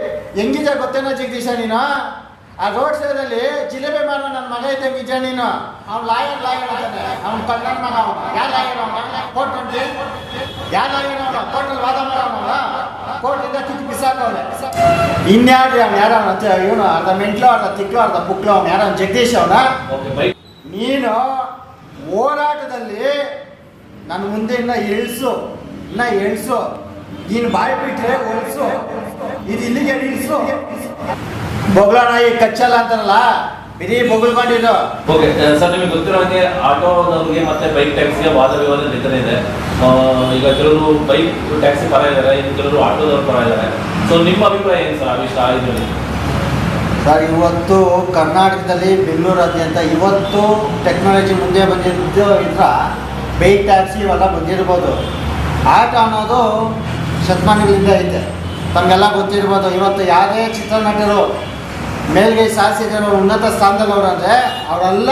ಹೆಂಗಿದೆ ಗೊತ್ತೇನೋ ಜಗದೀಶ ನೀನು? ಆ ರೋಡ್ ಸೈಡಲ್ಲಿ ಜಿಲೇಬಿ ಮಾಡೋ ನನ್ನ ಮಗ ಐತೆ ನಿಜ ನೀನು? ಅವ್ನು ಲಾಯರ್ ಲಾಯರ್ ಅಂತಾನೆ. ಅವ್ನು ಕನ್ನಡ ಮಗ ಅವನು. ಯಾರು ಲಾಯರ್ ಅವನು? ಕೋರ್ಟ್ ಅಂತ ಯಾರು ಲಾಯರ್ ಅವನು? ಕೋರ್ಟಲ್ಲಿ ವಾದ ಕೋರ್ಟ್ ಕೋರ್ಟಿಂದ ಕಿತ್ತು ಬಿಸಾಕವನೆ ಇನ್ಯಾರು ಅವ್ನು. ಯಾರ ಅವನು? ಇವನು ಅರ್ಧ ಮೆಂಟ್ಲು ಅರ್ಧ ತಿಕ್ಲು ಅರ್ಧ ಪುಕ್ಲು ಅವ್ನು. ಯಾರು ಅವ್ನು? ಜಗದೀಶ್ ಅವನ? ನೀನು ಹೋರಾಟದಲ್ಲಿ ನನ್ನ ಮುಂದೆ ಇನ್ನ ಇಳಿಸು. ಇನ್ನ ಇಳಿಸು ನೀನು ಬಾಯಿ ಬಿಟ್ಟರೆ ಹೊಲ್ಸು ಇದು ಇಲ್ಲಿಗೆ ಇಳಿಸು ಬೊಗಳ ನಾಯಿ ಕಚ್ಚಲ್ಲ ಅಂತಾರಲ್ಲ? ಬಿರಿ ಬೊಗಳ್ಕೊಂಡಿದ್ದು ಓಕೆ ಸರ್ ನಿಮಗೆ ಗೊತ್ತಿರೋ ಹಾಗೆ ಆಟೋದವ್ರಿಗೆ ಮತ್ತೆ ಬೈಕ್ ಟ್ಯಾಕ್ಸಿಗೆ ವಾದ ವಿವಾದ ನಡೀತಾನೆ ಇದೆ. ಈಗ ಕೆಲವರು ಬೈಕ್ ಟ್ಯಾಕ್ಸಿ ಪರ ಇದ್ದಾರೆ ಇನ್ನು ಕೆಲವರು ಆಟೋದವ್ರ ಪರ ಇದ್ದಾರೆ ಸೊ ನಿಮ್ಮ ಅಭಿಪ್ರಾಯ ಏನು ಸರ್ ಆ ಇದರಲ್ಲಿ? ಸರ್ ಇವತ್ತು ಕರ್ನಾಟಕದಲ್ಲಿ ಬೆಂಗಳೂರಾದ್ಯಂತ ಇವತ್ತು ಟೆಕ್ನಾಲಜಿ ಮುಂದೆ ಬಂದಿದ್ದು ಇದ್ರ ಬೈಕ್ ಟ್ಯಾಕ್ಸಿ ಇವೆಲ್ಲ ಬಂದಿರ್ಬೋದು. ಆಟ ಅನ್ನೋದು ಶತಮಾನಗಳಿಂದ ಐತೆ. ತಮಗೆಲ್ಲ ಗೊತ್ತಿರ್ಬೋದು. ಇವತ್ತು ಯಾವುದೇ ಚಿತ್ರನಟರು ಮೇಲ್ಗೈ ಸಾಧಿಸಿದ್ರು ಉನ್ನತ ಸ್ಥಾನದಲ್ಲವರು ಅಂದರೆ ಅವರೆಲ್ಲ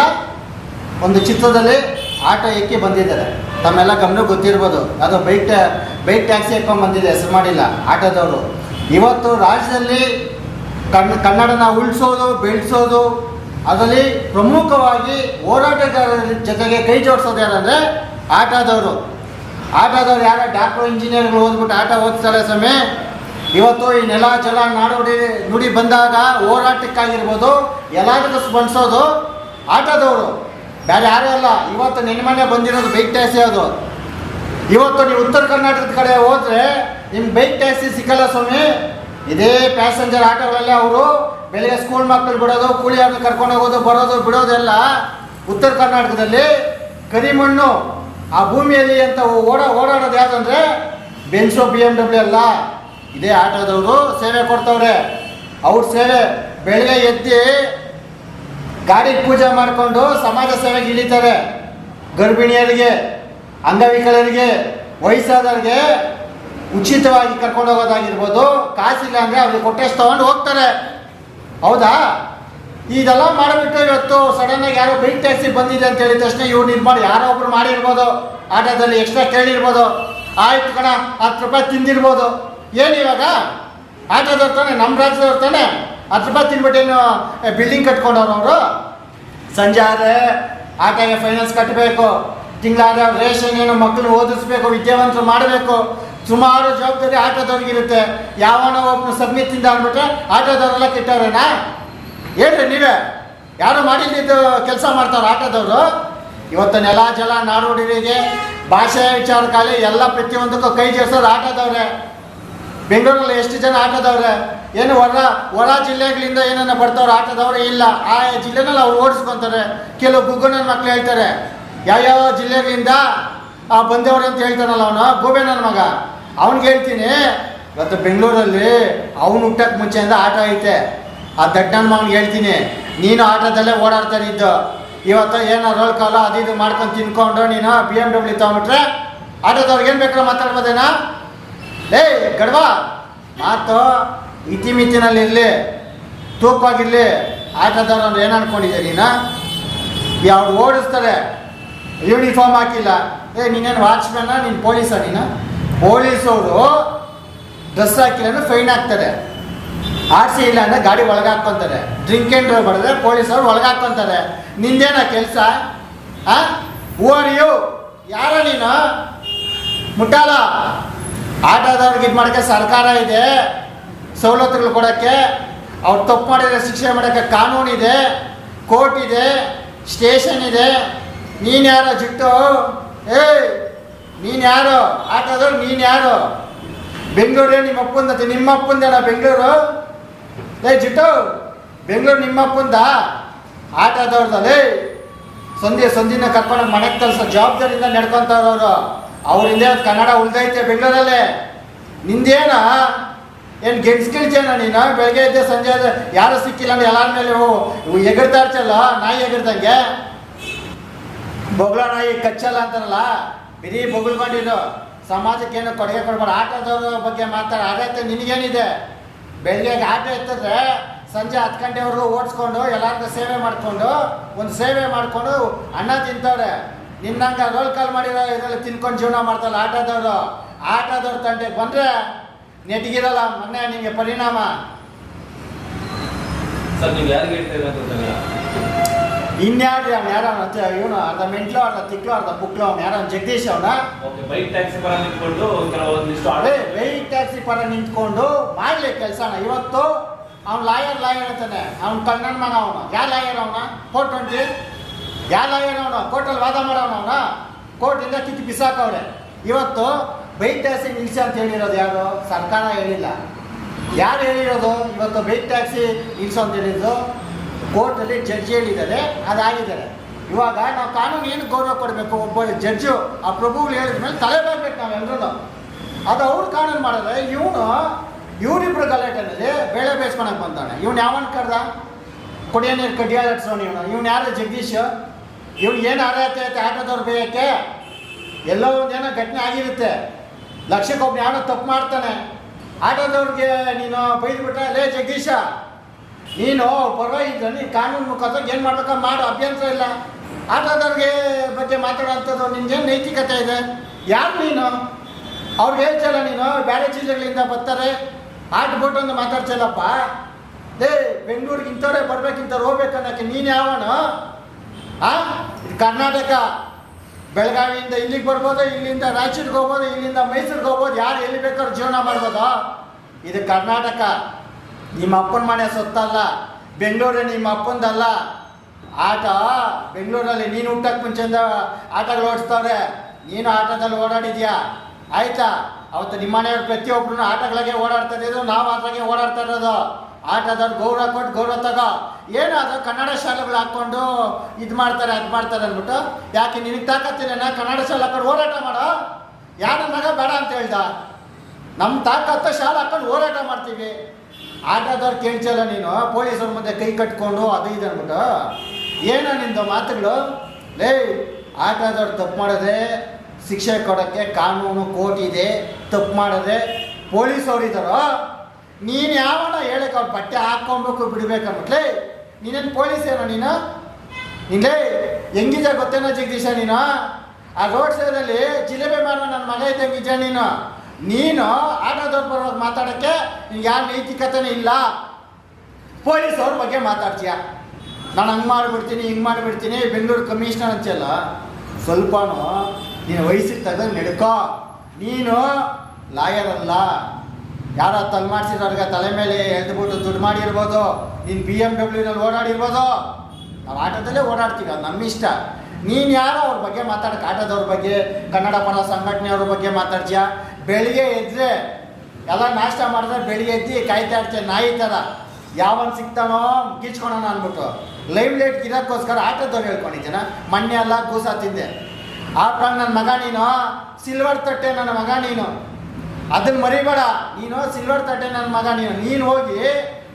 ಒಂದು ಚಿತ್ರದಲ್ಲಿ ಆಟ ಎಕ್ಕಿ ಬಂದಿದ್ದಾರೆ. ತಮ್ಮೆಲ್ಲ ಗಮನ ಗೊತ್ತಿರ್ಬೋದು. ಅದು ಬೈಕ್ ಬೈಕ್ ಟ್ಯಾಕ್ಸಿ ಎಕ್ಕೊಂಡು ಬಂದಿದೆ, ಹೆಸರು ಮಾಡಿಲ್ಲ, ಆಟೋದವರು. ಇವತ್ತು ರಾಜ್ಯದಲ್ಲಿ ಕನ್ನ ಕನ್ನಡನ ಉಳಿಸೋದು, ಬೆಳೆಸೋದು, ಅದರಲ್ಲಿ ಪ್ರಮುಖವಾಗಿ ಹೋರಾಟಗಾರರ ಜೊತೆಗೆ ಕೈ ಜೋಡಿಸೋದು ಯಾರಂದರೆ ಆಟೋದವರು. ಆಟೋದವ್ರು ಯಾರೋ, ಡಾಕ್ಟ್ರು, ಇಂಜಿನಿಯರ್ಗಳು ಓದ್ಬಿಟ್ಟು ಆಟ ಓದ್ತಾರೆ ಸಮಯ ಇವತ್ತು ಈ ನೆಲ, ಜಲ ನಾಡುಡಿ ನುಡಿ ಬಂದಾಗ ಹೋರಾಟಕ್ಕಾಗಿರ್ಬೋದು ಎಲ್ಲದಕ್ಕೂ ಸ್ಪಂದಿಸೋದು ಆಟೋದವರು. ಬೇರೆ ಯಾರೂ ಅಲ್ಲ. ಇವತ್ತು ನೆನಮನೆ ಮನೆ ಬಂದಿರೋದು ಬೈಕ್ ಟ್ಯಾಕ್ಸಿ ಅದು. ಇವತ್ತು ನೀವು ಉತ್ತರ ಕರ್ನಾಟಕದ ಕಡೆ ಹೋದ್ರೆ ನಿಮ್ಗೆ ಬೈಕ್ ಟ್ಯಾಕ್ಸಿ ಸಿಕ್ಕಲ್ಲ ಸ್ವಾಮಿ. ಇದೇ ಪ್ಯಾಸೆಂಜರ್ ಆಟೋಗಳಲ್ಲೇ ಅವರು ಬೆಳಿಗ್ಗೆ ಸ್ಕೂಲ್ ಮಕ್ಕಳು ಬಿಡೋದು ಕೂಲಿ ಅವ್ರನ್ನ ಕರ್ಕೊಂಡು ಹೋಗೋದು, ಬರೋದು ಬಿಡೋದೆಲ್ಲ ಉತ್ತರ ಕರ್ನಾಟಕದಲ್ಲಿ ಕರಿಮಣ್ಣು. ಆ ಭೂಮಿಯಲ್ಲಿ ಅಂತ ಓಡ, ಓಡಾಡೋದು ಯಾವುದಂದ್ರೆ ಬೆನ್ಸೋ ಬಿ ಎಂ ಡಬ್ಲ್ಯೂ ಅಲ್ಲ ಇದೇ ಆಟೋದವರು ಸೇವೆ ಕೊಡ್ತವ್ರೆ. ಅವ್ರ ಸೇವೆ ಬೆಳಗ್ಗೆ ಎದ್ದು ಗಾಡಿ ಪೂಜೆ ಮಾಡಿಕೊಂಡು ಸಮಾಜ ಸೇವೆಗೆ ಇಳಿತಾರೆ. ಗರ್ಭಿಣಿಯರಿಗೆ, ಅಂಗವಿಕಲರಿಗೆ, ವಯಸ್ಸಾದವ್ರಿಗೆ ಉಚಿತವಾಗಿ ಕರ್ಕೊಂಡು ಹೋಗೋದಾಗಿರ್ಬೋದು. ಕಾಸಿಲ್ಲ ಅಂದರೆ ಅವ್ರಿಗೆ ಕೊಟ್ಟೆಷ್ಟು ತೊಗೊಂಡು ಹೋಗ್ತಾರೆ. ಹೌದಾ? ಇದೆಲ್ಲ ಮಾಡಿಬಿಟ್ಟು ಇವತ್ತು ಸಡನ್ನಾಗಿ ಯಾರೋ ಬೈಕ್ ಟ್ಯಾಕ್ಸಿ ಬಂದಿದೆ ಅಂತ ಹೇಳಿದ ತಕ್ಷಣ ಇವ್ರು ನಿರ್ಮಾಣ ಯಾರೋ ಒಬ್ರು ಮಾಡಿರ್ಬೋದು. ಆಟೋದಲ್ಲಿ ಎಕ್ಸ್ಟ್ರಾ ಕೇಳಿರ್ಬೋದು. ಆಯ್ತು ಕಣ, ಹತ್ತು ರೂಪಾಯಿ ತಿಂದಿರ್ಬೋದು. ಏನು ಇವಾಗ ಆಟೋದವ್ರು ತಾನೆ ನಮ್ಮ ರಾಜ್ಯದವ್ರು ತಾನೆ. ಹತ್ತು ರೂಪಾಯಿ ತಿನ್ಬಿಟ್ಟೇನು ಬಿಲ್ಡಿಂಗ್ ಕಟ್ಕೊಂಡವ್ರು ಅವರು? ಸಂಜೆ ಆದರೆ ಆಟೋಗೆ ಫೈನಾನ್ಸ್ ಕಟ್ಟಬೇಕು ತಿಂಗಳಾದ್ರೆ ರೇಷನ್ ಏನು ಮಕ್ಕಳು ಓದಿಸ್ಬೇಕು, ವಿದ್ಯಾವಂತರು ಮಾಡಬೇಕು. ಸುಮಾರು ಜವಾಬ್ದಾರಿ ಆಟೋದವ್ರಿಗಿರುತ್ತೆ ಯಾವನೋ ಒಬ್ಬನು ಸಬ್ಮಿಟ್ ತಿಂದ ಅಂದ್ಬಿಟ್ರೆ ಆಟೋದವರೆಲ್ಲ ಕೆಟ್ಟವ್ರೇನಾ? ಹೇಳ್ರಿ ನೀವೇ. ಯಾರು ಮಾಡಿದ್ದು ಕೆಲಸ ಮಾಡ್ತಾರೆ ಆಟೋದವರು? ಇವತ್ತು ನೆಲ, ಜಲ ನಾಡೋಡಿಗೆ ಭಾಷೆ ವಿಚಾರಕ್ಕಾಗಲಿ ಎಲ್ಲ ಪ್ರತಿಯೊಂದಕ್ಕೂ ಕೈ ಜೋಡಿಸೋದು ಆಟೋದವ್ರೆ. ಬೆಂಗಳೂರಲ್ಲಿ ಎಷ್ಟು ಜನ ಆಟದವ್ರೆ? ಏನು ಹೊರ ಹೊರ ಜಿಲ್ಲೆಗಳಿಂದ ಏನನ್ನ ಬರ್ತಾವ್ರೆ ಆಟದವ್ರೆ ಇಲ್ಲ. ಆ ಜಿಲ್ಲೆನಲ್ಲಿ ಅವ್ರು ಓಡಿಸ್ಕೊಂತಾರೆ. ಕೆಲವು ಗುಗ್ಗನ ಮಕ್ಳು ಹೇಳ್ತಾರೆ, ಯಾವ್ಯಾವ ಜಿಲ್ಲೆಗಳಿಂದ, ಆ, ಬಂದವ್ರು ಅಂತ ಹೇಳ್ತಾನಲ್ಲ ಅವನು ಗೋಬೆ ಮಗ. ಅವ್ನಿಗೆ ಹೇಳ್ತೀನಿ, ಇವತ್ತು ಬೆಂಗಳೂರಲ್ಲಿ ಅವ್ನು ಹುಟ್ಟಕ್ಕೆ ಮುಂಚೆಯಿಂದ ಆಟ ಐತೆ. ಆ ದಡ್ಡನ ಮಗನಿಗೆ ಹೇಳ್ತೀನಿ, ನೀನು ಆಟದಲ್ಲೇ ಓಡಾಡ್ತಾ ಇದ್ದು ಇವತ್ತು ಏನೋ ರೋಲ್ ಕಾಲ, ಅದು ಇದು ಮಾಡ್ಕೊಂಡು ತಿನ್ಕೊಂಡು ನೀನು ಬಿ ಎಂ ಡಬ್ಲ್ಯೂ ತೊಗೊಂಬಿಟ್ರೆ ಆಟೋದವ್ರಿಗೆ ಏನು ಬೇಕಾದ್ರೆ ಮಾತಾಡ್ಬೋದೇನಾ? ಏಯ್ ಗಡ್ವಾ! ಮಾತು ಇತಿಮಿತಿನಲ್ಲಿರಲಿ ತೂಕವಾಗಿರಲಿ ಆಟದಾರ ಅಂದ್ರೆ ಏನು ಅನ್ಕೊಂಡಿದ್ದೆ ನೀನು? ಯಾವ್ದು ಓಡಿಸ್ತಾರೆ ಯೂನಿಫಾರ್ಮ್ ಹಾಕಿಲ್ಲ. ಏ, ನೀನೇನು ವಾಚ್ಮ್ಯಾನ ನೀನು ಪೊಲೀಸ ನೀನು? ಪೊಲೀಸವರು ಡ್ರೆಸ್ ಹಾಕಿಲ್ಲ ಅಂದ್ರೆ ಫೈನ್ ಹಾಕ್ತಾರೆ ಆರ್ ಸಿ ಇಲ್ಲ ಅಂದರೆ ಗಾಡಿ ಒಳಗೆ ಹಾಕ್ಕೊಂತಾರೆ ಡ್ರಿಂಕ್ ಆ್ಯಂಡ್ ಡ್ರೈವ್ ಮಾಡಿದ್ರೆ ಪೊಲೀಸವ್ರು ಒಳಗೆ ಹಾಕ್ಕೊತಾರೆ ನಿಂದೇನ ಕೆಲಸ? ಆ? ಓರ್ ಯು ಯಾರ ನೀನು? ಮುಟ್ಟಾಲ ಆಟೋದವ್ರಿಗೆ ಇದು ಮಾಡೋಕ್ಕೆ ಸರ್ಕಾರ ಇದೆ. ಸವಲತ್ತುಗಳು ಕೊಡೋಕ್ಕೆ. ಅವ್ರು ತಪ್ಪು ಮಾಡಿದರೆ ಶಿಕ್ಷೆ ಮಾಡೋಕ್ಕೆ ಇದೆ, ಕೋರ್ಟ್ ಇದೆ, ಸ್ಟೇಷನ್ ಇದೆ. ನೀನು ಯಾರೋ ಜಿಟ್ಟು? ಏಯ್, ನೀನು ಯಾರು? ಆಟೋದವ್ರು ನೀನು ಯಾರು? ಬೆಂಗಳೂರೇ ನಿಮ್ಮ ಅಪ್ಪಂದ ನಿಮ್ಮ ಅಪ್ಪಂದೇನ ಬೆಂಗಳೂರು? ಏ ಜಿಟ್ಟು, ಬೆಂಗಳೂರು ನಿಮ್ಮ ಅಪ್ಪಂದ ಆಟೋದವ್ರದಲ್ಲಿ ಸಂಧಿ ಸಂಧಿನ ಕರ್ಕೊಂಡು ಮನೆಗೆ ತಲ್ಸೋ ಜವಾಬ್ದಾರಿಯಿಂದ ನಡ್ಕೊತಾರವರು ಅವರಿಂದ ಕನ್ನಡ ಉಳಿದೈತೆ ಬೆಂಗಳೂರಲ್ಲೇ. ನಿಂದೇನ? ಏನು ಗೆಡ್ಸ್ ಗಿಳ್ಚೇನ ನೀನು? ಬೆಳಗ್ಗೆ ಇದ್ದೆ ಸಂಜೆ ಯಾರು ಸಿಕ್ಕಿಲ್ಲ ಅಂದ್ರೆ ಎಲ್ಲರ ಮೇಲೆ ಎಗರ್ತಾ ಇರ್ತಲ್ಲ ನಾಯಿ ಎಗರ್ದಂಗೆ ಬೊಗಳ ನಾಯಿ ಕಚ್ಚಲ್ಲ ಅಂತಾರಲ್ಲ? ಬರೀ ಬೊಗಳ್ಕೊಂಡಿದ್ದು ಸಮಾಜಕ್ಕೆ ಏನೋ ಕೊಡುಗೆ ಕೊಡ್ಬಾರ ಆಟೋದವ್ರ ಬಗ್ಗೆ ಮಾತಾಡ ಆಡೈತೆ ನಿನಗೇನಿದೆ? ಬೆಳಗ್ಗೆ ಆಟೋ ಎತ್ತಿದ್ರೆ ಸಂಜೆ ಹತ್ತು ಗಂಟೆವರೆಗೂ ಓಡಿಸ್ಕೊಂಡು ಎಲ್ಲರಿಗೂ ಸೇವೆ ಮಾಡಿಕೊಂಡು, ಒಂದು ಸೇವೆ ಮಾಡಿಕೊಂಡು ಅನ್ನ ತಿಂತವ್ರೆ. ನಿನ್ನಂಗ ರೋಲ್ ಕಾಲ್ ಮಾಡಿರೋ ಇದ್ರಲ್ಲಿ ತಿನ್ಕೊಂಡು ಜೀವನ ಮಾಡ್ತಾರಲ್ಲ ಆಟೋದವರು ಆಟೋದವ್ರ ತಂಟೆಗೆ ಬಂದರೆ ನೆಟ್ಗಿರಲ್ಲ ಮೊನ್ನೆ ನಿಮಗೆ ಪರಿಣಾಮ. ಇನ್ಯಾರು ಅವ್ನು ಯಾರ ಇವನು ಅರ್ಧ ಮೆಂಟ್ಲು ಅರ್ಧ ತಿಕ್ಲು ಅರ್ಧ ಬುಕ್ಲು ಅವ್ನು ಯಾರು ಜಗದೀಶ್ ಅವನ? ಓಕೆ ಬೈಕ್ ಟ್ಯಾಕ್ಸಿ ಪರ ನಿಂತ್ಕೊಂಡು ಕೆಲವೊಂದಿಷ್ಟು ಅದೇ ಟ್ಯಾಕ್ಸಿ ಪರ ನಿಂತ್ಕೊಂಡು ಮಾಡ್ಲಿ ಕೆಲಸ ಇವತ್ತು ಅವ್ನು ಲಾಯರ್ ಲಾಯರ್ ಅಂತಾನೆ. ಅವ್ನು ಕನ್ನಡ ಮಗ ಅವನು. ಯಾರು ಲಾಯರ್ ಅವನ? ಫೋರ್ ಟ್ವೆಂಟಿ ಯಾವ ಏನೋ ಅವನು? ಕೋರ್ಟಲ್ಲಿ ವಾದ ಮಾಡೋನವನ ಕೋರ್ಟಿಂದ ಕಿತ್ತು ಬಿಸಾಕವ್ರೆ. ಇವತ್ತು ಬೈಕ್ ಟ್ಯಾಕ್ಸಿ ನಿಲ್ಸಿ ಅಂತ ಹೇಳಿರೋದು ಯಾರು? ಸರ್ಕಾರ ಹೇಳಿಲ್ಲ. ಯಾರು ಹೇಳಿರೋದು? ಇವತ್ತು ಬೈಕ್ ಟ್ಯಾಕ್ಸಿ ನಿಲ್ಸು ಅಂತ ಹೇಳಿದ್ದು ಕೋರ್ಟಲ್ಲಿ ಜಡ್ಜ್ ಹೇಳಿದ್ದಾರೆ, ಅದಾಗಿದ್ದಾರೆ. ಇವಾಗ ನಾವು ಕಾನೂನು ಏನು ಗೌರವ ಕೊಡಬೇಕು? ಒಬ್ಬ ಜಡ್ಜು, ಆ ಪ್ರಭುಗಳು ಹೇಳಿದ ಮೇಲೆ ತಲೆ ಬರ್ಬೇಕು ನಾವೆಲ್ಲರೂ ಅದು ಅವ್ರು ಕಾನೂನು ಮಾಡಿದ್ರೆ ಇವನು ಇವನಿಬ್ರು ಗಲಾಟೆನಲ್ಲಿ ಬೇಳೆ ಬೇಯಿಸ್ಕೊಳಕ್ಕೆ ಬಂದಾನೆ. ಇವನು ಯಾವನ್ ಕರ್ದ ಕುಡಿಯೋ ನೀರು ಕಡ್ಡಿಯಾಲ ಇವನು ಇವನು ಇವ್ನು ಯಾರು? ಜಗದೀಶ್? ಇವ್ನು ಏನು ಅರ್ಹತೆ ಐತೆ ಆಟೋದವ್ರು ಬೇಯಕ್ಕೆ ಎಲ್ಲೋ ಒಂದೇನೋ ಘಟನೆ ಆಗಿರುತ್ತೆ. ಲಕ್ಷಕ್ಕೊಬ್ಬ ಯಾವನೋ ತಪ್ಪು ಮಾಡ್ತಾನೆ. ಆಟೋದವ್ರಿಗೆ ನೀನು ಬೈದ್ಬಿಟ್ರೆ ಲೇ ಜಗದೀಶ, ನೀನು ಪರವಾಗಿಲ್ಲ ನೀನು ಕಾನೂನು ಮುಖಾಂತರ ಏನು ಮಾಡ್ಬೇಕ ಮಾಡು, ಅಭ್ಯಂತರ ಇಲ್ಲ. ಆಟೋದವ್ರಿಗೆ ಬಗ್ಗೆ ಮಾತಾಡೋಂಥದ್ದು ನಿನ್ಗೇನು ನೈತಿಕತೆ ಇದೆ? ಯಾರು ನೀನು? ಅವ್ರಿಗೆ ಹೇಳ್ತಲ್ಲ ನೀನು ಬೇರೆ ಜಿಲ್ಲೆಗಳಿಂದ ಬರ್ತಾರೆ. ಆಟ ಬಿಟ್ಟು ಒಂದು ಮಾತಾಡ್ಸಲ್ಲಪ್ಪ ಏ ಬೆಂಗಳೂರಿಗೆ ಇಂಥವ್ರೆ ಬರ್ಬೇಕು ಇಂಥವ್ರು ಹೋಗ್ಬೇಕು ಅನ್ನೋಕ್ಕೆ ನೀನು ಯಾವನು? ಆ? ಕರ್ನಾಟಕ ಬೆಳಗಾವಿಯಿಂದ ಇಲ್ಲಿಗೆ ಬರ್ಬೋದು, ಇಲ್ಲಿಂದ ರಾಯಚೂರಿಗೆ ಹೋಗ್ಬೋದು, ಇಲ್ಲಿಂದ ಮೈಸೂರಿಗೆ ಹೋಗ್ಬೋದು, ಯಾರು ಎಲ್ಲಿ ಬೇಕಾದ್ರು ಜೀವನ ಮಾಡ್ಬೋದು? ಇದು ಕರ್ನಾಟಕ. ನಿಮ್ಮ ಅಪ್ಪನ ಮನೆ ಸೊತ್ತಲ್ಲ, ಬೆಂಗಳೂರು ನಿಮ್ಮ ಅಪ್ಪಂದಲ್ಲ. ಆಟ, ಬೆಂಗಳೂರಲ್ಲಿ ನೀನು ಹುಟ್ಟಕ್ಕೆ ಮುಂಚೆಯಿಂದ ಆಟಗಳು ಓಡಿಸ್ತವ್ರೆ, ನೀನು ಆಟದಲ್ಲಿ ಓಡಾಡಿದ್ಯಾ? ಆಯ್ತಾ? ಅವತ್ತು ನಿಮ್ಮ ಮನೆಯವ್ರು ಪ್ರತಿಯೊಬ್ಬರು ಆಟಗಳಿಗೆ ಓಡಾಡ್ತಾ ಇದ್ದು ನಾವು ಆಟಗೆ ಓಡಾಡ್ತಾ ಇರೋದು. ಆಟದವ್ರು ಗೌರವ ಕೊಟ್ಟು ಗೌರವ ತಗೋ. ಏನು ಅದು ಕನ್ನಡ ಶಾಲೆಗಳು ಹಾಕ್ಕೊಂಡು ಇದು ಮಾಡ್ತಾರೆ, ಅದು ಮಾಡ್ತಾರೆ ಅಂದ್ಬಿಟ್ಟು, ಯಾಕೆ ನಿನಗೆ ತಾಕತ್ತಿನ ಕನ್ನಡ ಶಾಲೆ ಹಾಕೊಂಡು ಹೋರಾಟ ಮಾಡೋ? ಯಾರ ಮಗ ಬೇಡ ಅಂತ ಹೇಳ್ದ? ನಮ್ಮ ತಾಕತ್ತ ಶಾಲೆ ಹಾಕೊಂಡು ಹೋರಾಟ ಮಾಡ್ತೀವಿ. ಆಟದವ್ರು ಕೇಳ್ಚಲ್ಲ ನೀನು, ಪೊಲೀಸರ ಮುಂದೆ ಕೈ ಕಟ್ಕೊಂಡು ಅದು ಇದು ಅಂದ್ಬಿಟ್ಟು. ಏನೋ ನಿಂದು ಮಾತುಗಳು? ಲೇ, ಆಟದವ್ರು ತಪ್ಪು ಮಾಡಿದ್ರೆ ಶಿಕ್ಷೆ ಕೊಡೋಕ್ಕೆ ಕಾನೂನು, ಕೋರ್ಟ್ ಇದೆ, ತಪ್ಪು ಮಾಡಿದ್ರೆ ಪೊಲೀಸವ್ರು ಇದ್ದಾರೋ? ನೀನು ಯಾವನ ಹೇಳಕ್ಕೆ ಅವ್ರ ಬಟ್ಟೆ ಹಾಕ್ಕೊಬೇಕು, ಬಿಡ್ಬೇಕು ಅಂದ್ಬಿಟ್ಲೇ ನೀನೇನು ಪೊಲೀಸ್ ಏನೋ ನೀನು? ನಿಂದೇ ಹೆಂಗಿದೆ ಗೊತ್ತೇನೋ ಜಗದೀಶ ನೀನು? ಆ ರೋಡ್ ಸೈಡಲ್ಲಿ ಜಿಲೇಬಿ ಮಾಡೋ ನನ್ನ ಮಗ ಇದ್ದಂಗೆ ನಿಜ ನೀನು? ನೀನು ಆಟೋದವ್ರ ಪರವಾಗಿ ಮಾತಾಡೋಕ್ಕೆ ನಿನ್ಗೆ ಯಾವ ನೈತಿಕತೆನೇ ಇಲ್ಲ. ಪೊಲೀಸ್ ಅವ್ರ ಬಗ್ಗೆ ಮಾತಾಡ್ತೀಯ? ನಾನು ಹಂಗೆ ಮಾಡಿಬಿಡ್ತೀನಿ, ಹಿಂಗೆ ಮಾಡಿಬಿಡ್ತೀನಿ, ಬೆಂಗಳೂರು ಕಮಿಷನರ್ ಅಂತೆಲ್ಲ ಸ್ವಲ್ಪನೂ ನೀನು ವಯಸ್ಸಿಗೆ ತಗೊಂಡು ನಡ್ಕೋ. ನೀನು ಲಾಯರ್ ಅಲ್ಲ. ಯಾರೋ ತಲೆ ಮಾಡಿಸಿರೋರ್ಗೆ ತಲೆ ಮೇಲೆ ಎಳ್ದುಬಿಟ್ಟು ದುಡ್ಡು ಮಾಡಿರ್ಬೋದು, ನೀನು ಬಿ ಎಂ ಡಬ್ಲ್ಯೂನಲ್ಲಿ ಓಡಾಡಿರ್ಬೋದು. ನಾವು ಆಟೋದಲ್ಲೇ ಓಡಾಡ್ತೀವಿ, ಅದು ನಮ್ಮ ಇಷ್ಟ. ನೀನು ಯಾರೋ ಅವ್ರ ಬಗ್ಗೆ ಮಾತಾಡಕ್, ಆಟೋದವ್ರ ಬಗ್ಗೆ, ಕನ್ನಡ ಪರ ಸಂಘಟನೆಯವ್ರ ಬಗ್ಗೆ ಮಾತಾಡ್ತೀಯ? ಬೆಳಿಗ್ಗೆ ಎದ್ದರೆ ಎಲ್ಲ ನಾಷ್ಟ ಮಾಡಿದ್ರೆ ಬೆಳಿಗ್ಗೆ ಎದ್ದು ಕಾಯ್ತಾ ನಾಯಿ ಥರ ಯಾವನ್ ಸಿಕ್ತಾನೋ ಕಿಚ್ಕೊಳೋಣ ಅಂದ್ಬಿಟ್ಟು. ಲೈವ್ ಲೈಟ್ ಇರೋಕ್ಕೋಸ್ಕರ ಆಟೋದವ್ರು ಹೇಳ್ಕೊಂಡಿದ್ದೀನ. ಮೊನ್ನೆ ಎಲ್ಲ ಕೂಸ ತಿಂದೆ. ಆ ಪ್ರಾಣ ನನ್ನ ಮಗ ನೀನು, ಸಿಲ್ವರ್ ತಟ್ಟೆ ನನ್ನ ಮಗ ನೀನು. ಅದನ್ನ ಮರಿಬೇಡ. ನೀನು ಸಿಲ್ವರ್ ತಟ್ಟೆ ನನ್ನ ಮಗ, ನೀನು ನೀನು ಹೋಗಿ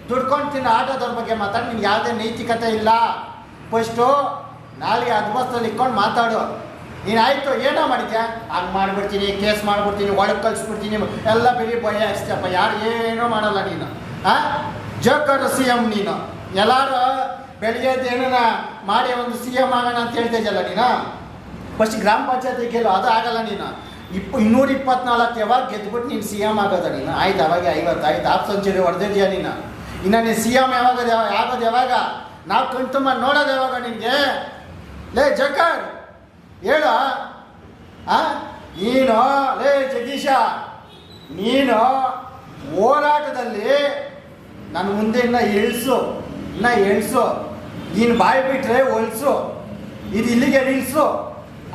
ದುಡ್ಕೊಂಡು ತಿನ್ನೋ ಆಟೋದವ್ರ ಬಗ್ಗೆ ಮಾತಾಡಿ, ನಿನ್ಗೆ ಯಾವುದೇ ನೈತಿಕತೆ ಇಲ್ಲ. ಫಸ್ಟು ನಾಳೆಗೆ ಅದ್ಭುತದಲ್ಲಿ ಇಕ್ಕೊಂಡು ಮಾತಾಡು. ನೀನು ಆಯಿತು, ಏನೋ ಮಾಡಿದ್ಯಾ? ಹಂಗೆ ಮಾಡಿಬಿಡ್ತೀನಿ, ಕೇಸ್ ಮಾಡಿಬಿಡ್ತೀನಿ, ಒಳಗೆ ಕಳಿಸ್ಬಿಡ್ತೀನಿ, ಎಲ್ಲ ಬೆಳಿ ಭಯ ಅಷ್ಟಪ್ಪ, ಯಾರು ಏನೂ ಮಾಡಲ್ಲ ನೀನು. ಹಾಂ ಜೋಕರ್ ಸಿ ಎಂ ನೀನು. ಎಲ್ಲರೂ ಬೆಳಿಗ್ಗೆ ಏನಾರ ಮಾಡಿ ಒಂದು ಸಿ ಎಂ ಆಗೋಣ ಅಂತ ಹೇಳ್ತಿದ್ದಲ್ಲ ನೀನು? ಫಸ್ಟ್ ಗ್ರಾಮ ಪಂಚಾಯತಿ ಗೆಲ್ಲು, ಅದು ಆಗಲ್ಲ ನೀನು. ಇಪ್ಪ ಇನ್ನೂರ ಇಪ್ಪತ್ನಾಲ್ಕು ಯಾವಾಗ ಗೆದ್ಬಿಟ್ಟು ನೀನು ಸಿ ಎಂ ಆಗೋದ ನೀನು? ಆಯ್ತು, ಅವಾಗ ಐವತ್ತು, ಆಯ್ತು ಹಾಫ್ ಸೆಂಚುರಿ ಹೊಡೆದಿದ್ಯಾ ನೀನು? ಇನ್ನು ನೀನು ಸಿ ಎಂ ಯಾವಾಗ ಆಗೋದು ಯಾವಾಗ? ನಾವು ಕಣ್ತುಂಬ ನೋಡೋದು ಯಾವಾಗ ನಿನಗೆ? ಲೇ ಜಕರ್ ಹೇಳ ನೀನು, ಲೇ, ಜಗದೀಶ, ನೀನು ಹೋರಾಟದಲ್ಲಿ ನನ್ನ ಮುಂದೆ ಇನ್ನ ಇಳಿಸು ಇನ್ನ ಇಳಿಸು ನೀನು ಬಾಯಿ ಬಿಟ್ರೆ ಹೊಲಿಸು ಇದು ಇಲ್ಲಿಗೆ ನಿಲ್ಲಿಸು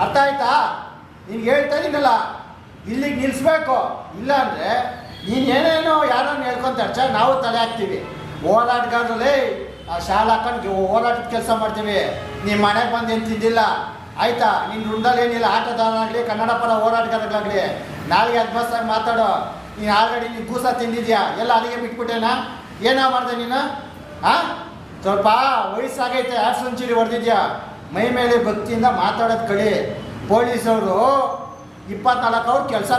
ಅರ್ಥ ಆಯ್ತಾ? ನಿನ್ಗೆ ಹೇಳ್ತಾ ಇದ್ದೀನಲ್ಲ ಇಲ್ಲಿಗೆ ನಿಲ್ಲಿಸ್ಬೇಕು ಇಲ್ಲ ಅಂದರೆ ನೀನು ಏನೇನೋ ಯಾರನ್ನು ಹೇಳ್ಕೊಂತ ನಾವು ತಲೆ ಹಾಕ್ತೀವಿ. ಹೋರಾಟಗಾರರಲ್ಲಿ ಆ ಶಾಲೆ ಹಾಕೊಂಡು ಹೋರಾಟದ ಕೆಲಸ ಮಾಡ್ತೀವಿ. ನಿಮ್ಮ ಮನೆಗೆ ಬಂದು ಏನು ತಿಂದಿಲ್ಲ? ಆಯಿತಾ ನಿನ್ನ ವೃಂದಲ್ಲಿ ಏನಿಲ್ಲ, ಆಟದಾರನಾಗಲಿ, ಕನ್ನಡ ಪರ ಹೋರಾಟಗಾರರಾಗಲಿ ನಾಳೆಗೆ ಅದ್ಭುತವಾಗಿ ಮಾತಾಡೋ. ನೀನು ಆಲ್ರೆಡಿ ನೀನು ಕೂಸ ತಿಂದಿದ್ಯಾ? ಎಲ್ಲ ಅಲ್ಲಿಗೆ ಬಿಟ್ಬಿಟ್ಟೇನಾ? ಏನೋ ಮಾಡಿದೆ ನೀನು? ಹಾಂ ಸ್ವಲ್ಪ ವಯಸ್ಸಾಗೈತೆ ಎರಡು ಸೆಂಚುರಿ ಹೊಡೆದಿದ್ಯಾ? ಮೈ ಮೇಲೆ ಭಕ್ತಿಯಿಂದ ಮಾತಾಡೋದು ಕಳಿ ಪೊಲೀಸವರು ಇಪ್ಪತ್ನಾಲ್ಕು ಅವ್ರು ಕೆಲಸ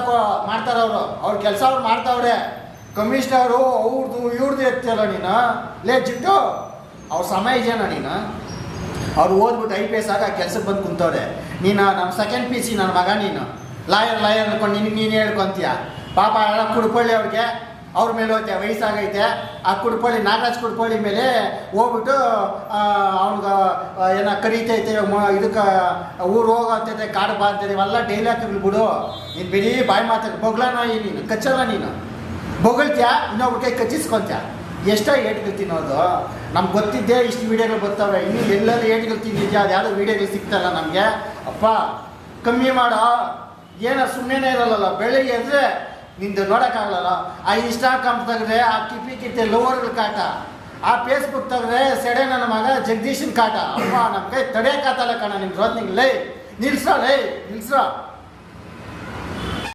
ಮಾಡ್ತಾರೆ ಅವರು. ಅವ್ರ ಕೆಲಸ ಅವ್ರು ಮಾಡ್ತಾವ್ರೆ. ಕಮಿಷನರು ಅವ್ರದ್ದು ಇವ್ರದ್ದು ಎತ್ತಿಯಲ್ಲ ನೀನು? ಲೇ ಜಿಟ್ಟು ಅವ್ರ ಸಮಯ ಇದೆಯಾ ನೀನು? ಅವ್ರು ಓದ್ಬಿಟ್ಟು ಐ ಪಿ ಎಸ್ ಆಗ ಕೆಲ್ಸಕ್ಕೆ ಬಂದು ಕುಂತವ್ರೆ. ನೀನು ನಮ್ಮ ಸೆಕೆಂಡ್ ಪಿ ಸಿ ನನ್ನ ಮಗ ನೀನು. ಲಾಯರ್ ಲಾಯರ್ ಅನ್ಕೊಂಡು ನಿನಗೆ ನೀನು ಹೇಳ್ಕೊಂತೀಯ. ಪಾಪ ಎಲ್ಲ ಕುಡ್ಕೊಳ್ಳಿ ಅವ್ರಿಗೆ. ಅವ್ರ ಮೇಲೆ ವಯಸ್ಸಾಗೈತೆ. ಆ ಕುಡ್ಪಳ್ಳಿ ನಾಗರಾಜ್ ಕುಡ್ಪಳ್ಳಿ ಮೇಲೆ ಹೋಗ್ಬಿಟ್ಟು ಅವ್ನಿಗೆ ಏನೋ ಕರೀತೈತೆ ಇದಕ್ಕೆ, ಊರು ಹೋಗತ್ತೈತೆ ಕಾಡು ಬಾ ಅಂತೈತೆ ಇವೆಲ್ಲ ಡೈಲಾಗ್ಗಳು ಬಿಡು ನೀನು ಬಿಡಿ ಬಾಯಿ ಮಾತಾಡಿ ಬೊಗ್ಲನ ನೀನು, ಕಚ್ಚಲ್ಲ ನೀನು. ಬೊಗಳ್ತೀಯ, ಇನ್ನೊಬ್ರ ಕೈ ಕಚ್ಚಿಸ್ಕೊಂತ್ಯಾ. ಎಷ್ಟೋ ಏಟ್ಗಳು ತಿನ್ನೋದು. ನಮ್ಗೆ ಗೊತ್ತಿದ್ದೇ ಇಷ್ಟು ವೀಡಿಯೋಗಳು ಬರ್ತಾವೆ. ಇನ್ನು ಎಲ್ಲೆಲ್ಲಿ ಏಟ್ಗಳು ತಿಂದಿದ್ಯಾ? ಅದು ಯಾವುದೋ ವೀಡಿಯೋಗಳು ಸಿಗ್ತಲ್ಲ ನಮಗೆ? ಅಪ್ಪ, ಕಮ್ಮಿ ಮಾಡೋ. ಏನೋ ಸುಮ್ಮನೆ ಇರಲ್ಲ ಬೆಳಿಗ್ಗೆ ಎದ್ರೆ ನಿಂದು ನೋಡೋಕ್ಕಾಗಲ್ಲ ಆ ಇನ್ಸ್ಟಾಗ್ರಾಮ್ ತೆಗೆದ್ರೆ, ಆ ಕಿಪಿ ಕಿತ್ತೆ ಲೋವರ್ಗಳ ಕಾಟ, ಆ ಫೇಸ್ಬುಕ್ ತೆಗೆದ್ರೆ ಸೆಡೆ ನನ್ನ ಮಗ ಜಗದೀಶನ್ ಕಾಟ. ಅಮ್ಮ ನಮ್ಮ ಕೈ ತಡೆಯೋಕ್ಕಾಗಲ್ಲ ಕಣ ನಿಮ್ಮ ರೋದ್ನಿಂಗ್ ಲೈ ನಿಲ್ಸೋ ಲೇ ನಿಲ್ಸೋ